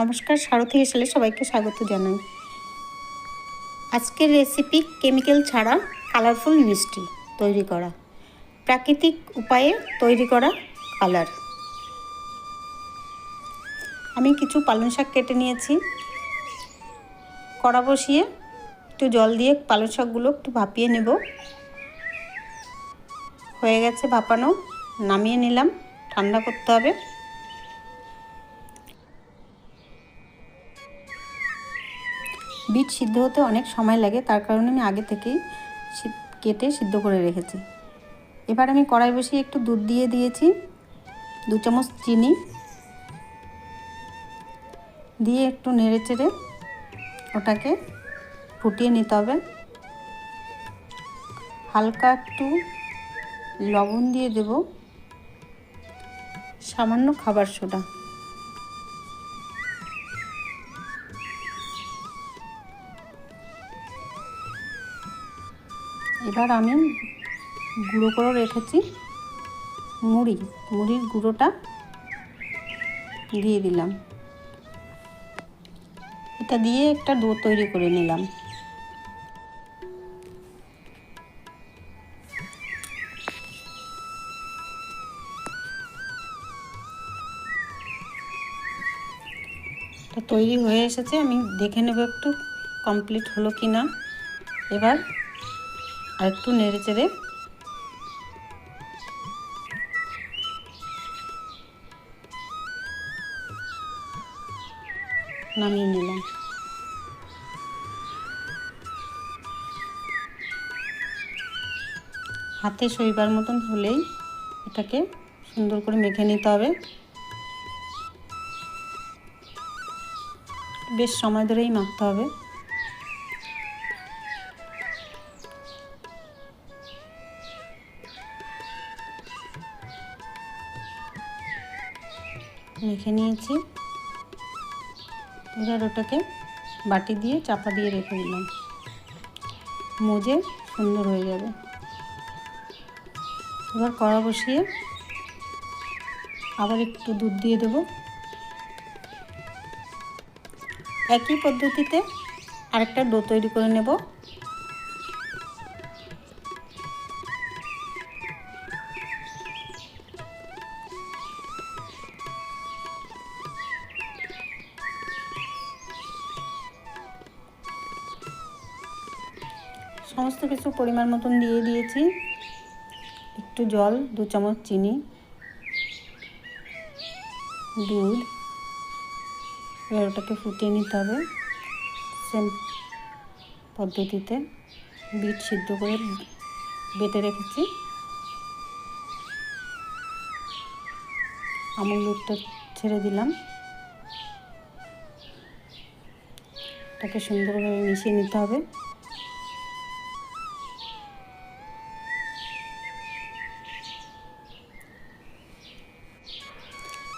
নমস্কার, সারথি এসেলে সবাইকে স্বাগত জানাই। আজকের রেসিপি কেমিক্যাল ছাড়া কালারফুল মিষ্টি তৈরি করা। প্রাকৃতিক উপায়ে তৈরি করা কালার আমি কিছু পালং শাক কেটে নিয়েছি। কড়া বসিয়ে একটু জল দিয়ে পালং শাকগুলো একটু ভাপিয়ে নেব। হয়ে গেছে ভাপানো, নামিয়ে নিলাম। ঠান্ডা করতে হবে। বিট সিদ্ধ হতে অনেক সময় লাগে, তার কারণে আমি আগে থেকেই কেটে সিদ্ধ করে রেখেছি। এবার আমি কড়াই বসিয়ে একটু দুধ দিয়ে দিয়েছি, দু চামচ চিনি। দিয়ে একটু নেড়ে চেড়ে ওটাকে ফুটিয়ে নিতে হবে। হালকা একটু লবণ দিয়ে দেব। সামান্য খাবার সোডা। এবার আমি গুঁড়ো করে রেখেছি মুড়ি। মুড়ির গুঁড়োটা দিয়ে দিলাম। এটা দিয়ে একটা ডো তৈরি করে নিলাম। তৈরি হয়ে এসেছে। আমি দেখে নেব একটু কমপ্লিট হলো কি না এবার আর একটু নেড়ে চেড়ে। নামিয়ে নিলাম। হাতে শৈবার মতন হলেই এটাকে সুন্দর করে মেখে নিতে হবে। বেশ সময় ধরেই মাখতে হবে। মেখে নিয়েছি। এবার ওটাকে বাটি দিয়ে চাপা দিয়ে রেখে দিলাম। মজে সুন্দর হয়ে যাবে। এবার কড়া বসিয়ে আবার একটু দুধ দিয়ে দেব। একই পদ্ধতিতে আরেকটা ডো তৈরি করে নেব। সমস্ত কিছু পরিমাণ মতন দিয়ে দিয়েছি। একটু জল, দু চামচ চিনি, দুধ, এবার ওটাকে ফুটিয়ে নিতে হবে। সেম পদ্ধতিতে বিট সিদ্ধ করে বেটে রেখেছি। আমুল দুধটা ছেড়ে দিলাম। এটাকে সুন্দরভাবে মিশিয়ে নিতে হবে।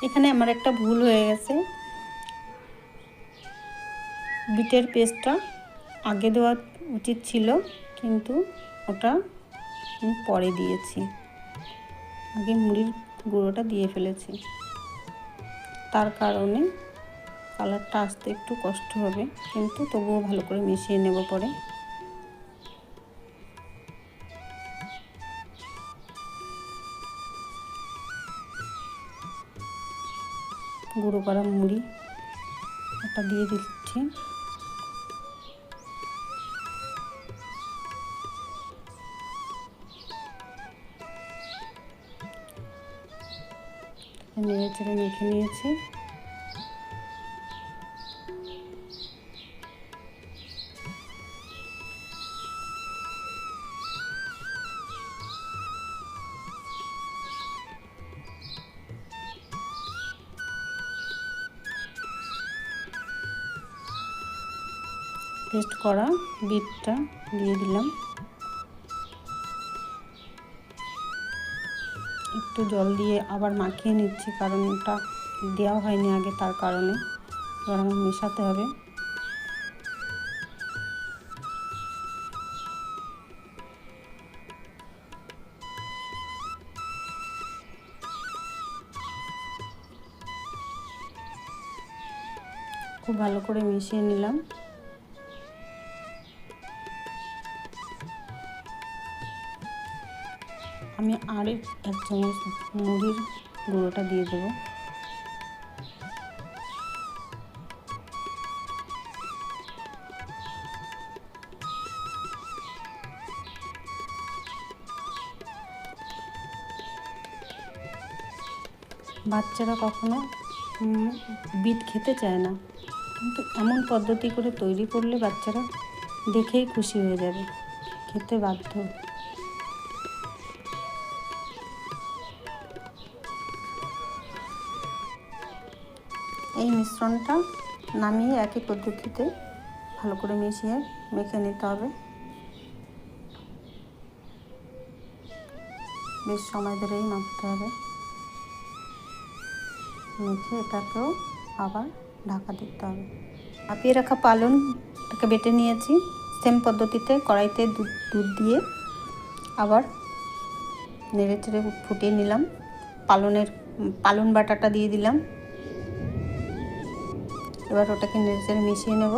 এখানে আমার একটা ভুল হয়ে গেছে। বিটের পেস্টটা আগে দেওয়া উচিত ছিল, কিন্তু ওটা পরে দিয়েছি। আগে মুড়ির গুঁড়োটা দিয়ে ফেলেছি। তার কারণে কালারটা আসতে একটু কষ্ট হবে, কিন্তু তবুও ভালো করে মিশিয়ে নেব পরে। করা মুড়ি এটা দিয়ে দিচ্ছি। নেড়ে চেড়ে মেখে নিয়েছি। পেস্ট করা বিটটা দিয়ে দিলাম। একটু জল দিয়ে আবার মাখিয়ে নিচ্ছি কারণ ওটা দেওয়া হয়নি আগে তার কারণে। এবার আমার মেশাতে হবে। খুব ভালো করে মিশিয়ে নিলাম। আমি আর এক চামচ মুড়ির গুঁড়োটা দিয়ে দেবো। বাচ্চারা কখনো বিট খেতে চায় না। কিন্তু এমন পদ্ধতি করে তৈরি করলে বাচ্চারা দেখেই খুশি হয়ে যাবে। খেতে বাধ্য। এই মিশ্রণটা নামিয়ে একই পদ্ধতিতে ভালো করে মিশিয়ে মেখে নিতে হবে। বেশ সময় ধরেই মাখতে হবে। মেখে এটাকেও আবার ঢাকা দিতে হবে। ভাপিয়ে রাখা পালনটাকে বেটে নিয়েছি। সেম পদ্ধতিতে কড়াইতে দুধ দুধ দিয়ে আবার নেড়ে চেড়ে ফুটিয়ে নিলাম। পালনের, পালন বাটাটা দিয়ে দিলাম। এবার ওটাকে নেড়ে মিশিয়ে নেব।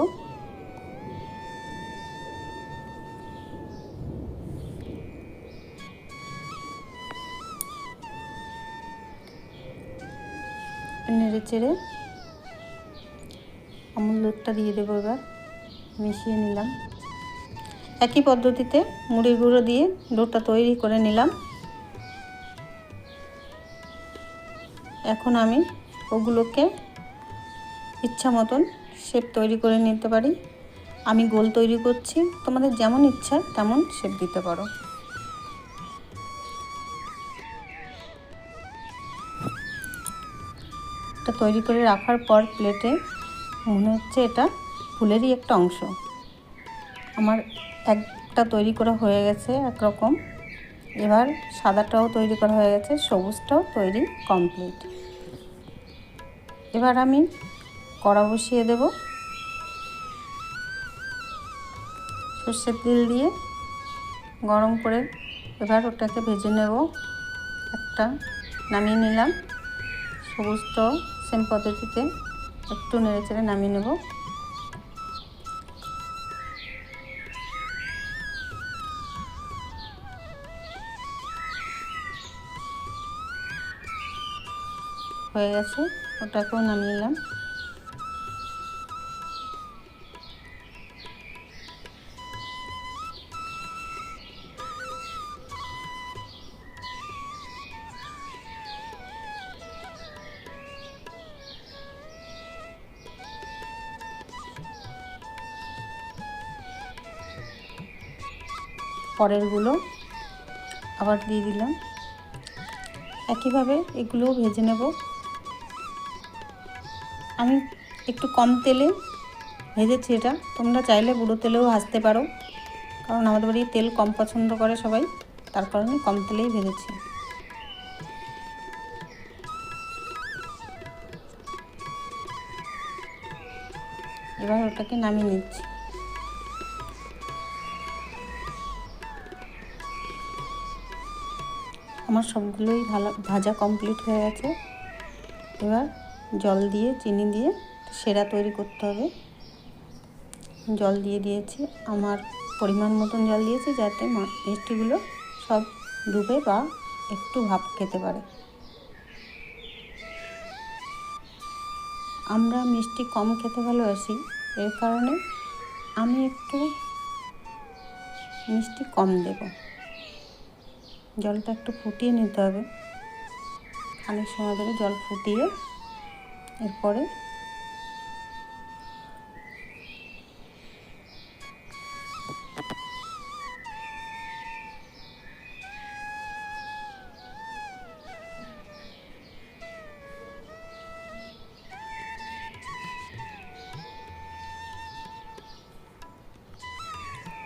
নেড়ে চেড়ে আমুল দুধটা দিয়ে দেবো এবার। মিশিয়ে নিলাম। একই পদ্ধতিতে মুড়ির গুঁড়ো দিয়ে ডোটা তৈরি করে নিলাম। এখন আমি ওগুলোকে ইচ্ছা মতন শেপ তৈরি করে নিতে পারি। আমি গোল তৈরি করছি, তোমাদের যেমন ইচ্ছা তেমন শেপ দিতে পারো। এটা তৈরি করে রাখার পর প্লেটে মনে হচ্ছে এটা ফুলেরই একটা অংশ। আমার একটা তৈরি করা হয়ে গেছে একরকম। এবার সাদাটাও তৈরি করা হয়ে গেছে, সবুজটাও তৈরি কমপ্লিট এবার আমি কড়া বসিয়ে দেব। সর্ষের তেল দিয়ে গরম করে এবার ওটাকে ভেজে নেব। একটা নামিয়ে নিলাম। সবুজটাও সেম পদ্ধতিতে একটু নেড়ে চেড়ে নামিয়ে নেব। হয়ে গেছে, ওটাকেও নামিয়ে নিলাম। পরেরগুলো আবার দিয়ে দিলাম। একইভাবে এগুলোও ভেজে নেব। আমি একটু কম তেলে ভেজেছি এটা। তোমরা চাইলে বুড়ো তেলেও ভাজতে পারো, কারণ আমাদের বাড়ি তেল কম পছন্দ করে সবাই, তার কারণে কম তেলেই ভেজেছি। এবার ওটাকে নামিয়ে নিচ্ছি। আমার সবগুলোই ভালো, ভাজা কমপ্লিট হয়ে গেছে। এবার জল দিয়ে, চিনি দিয়ে সেরা তৈরি করতে হবে। জল দিয়ে দিয়েছি, আমার পরিমাণ মতন জল দিয়েছি যাতে মিষ্টিগুলো সব ডুবে বা একটু ভাপ খেতে পারে। আমরা মিষ্টি কম খেতে ভালোবাসি, এর কারণে আমি একটু মিষ্টি কম দেবো। জলটা একটু ফুটিয়ে নিতে হবে। অনেক সময় ধরে জল ফুটিয়ে এরপরে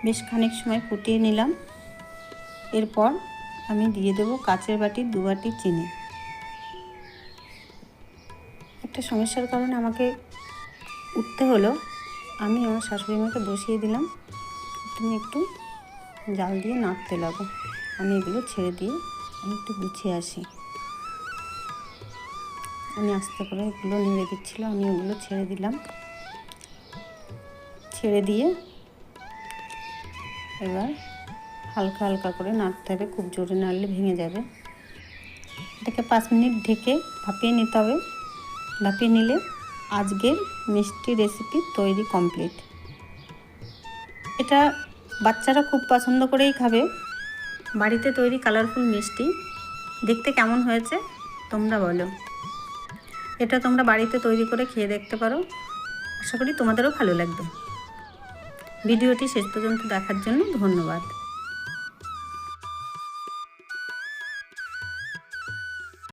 বেশ খানিক সময় ফুটিয়ে নিলাম। এরপর আমি দিয়ে দেবো কাচের বাটি, দু বাটি চিনি। একটা সমস্যার কারণে আমাকে উঠতে হলো। আমি আমার শাশুড়ি মাকে বসিয়ে দিলাম। তুমি একটু জাল দিয়ে নাড়তে লাগো। আমি এগুলো ছেড়ে দিয়ে আমি একটু গুছিয়ে আসি। আমি আস্তে করে এগুলো নেড়ে দিচ্ছিল, আমি ওগুলো ছেড়ে দিলাম। ছেড়ে দিয়ে এবার হালকা হালকা করে নাড়তে হবে, খুব জোরে নাড়লে ভেঙে যাবে। এটাকে পাঁচ মিনিট ঢেকে ভাপিয়ে নিতে হবে। ভাপিয়ে নিলে আজকের মিষ্টি রেসিপি তৈরি কমপ্লিট। এটা বাচ্চারা খুব পছন্দ করেই খাবে। বাড়িতে তৈরি কালারফুল মিষ্টি, দেখতে কেমন হয়েছে তোমরা বলো। এটা তোমরা বাড়িতে তৈরি করে খেয়ে দেখতে পারো। আশা করি তোমাদেরও ভালো লাগবে। ভিডিওটি শেষ পর্যন্ত দেখার জন্য ধন্যবাদ।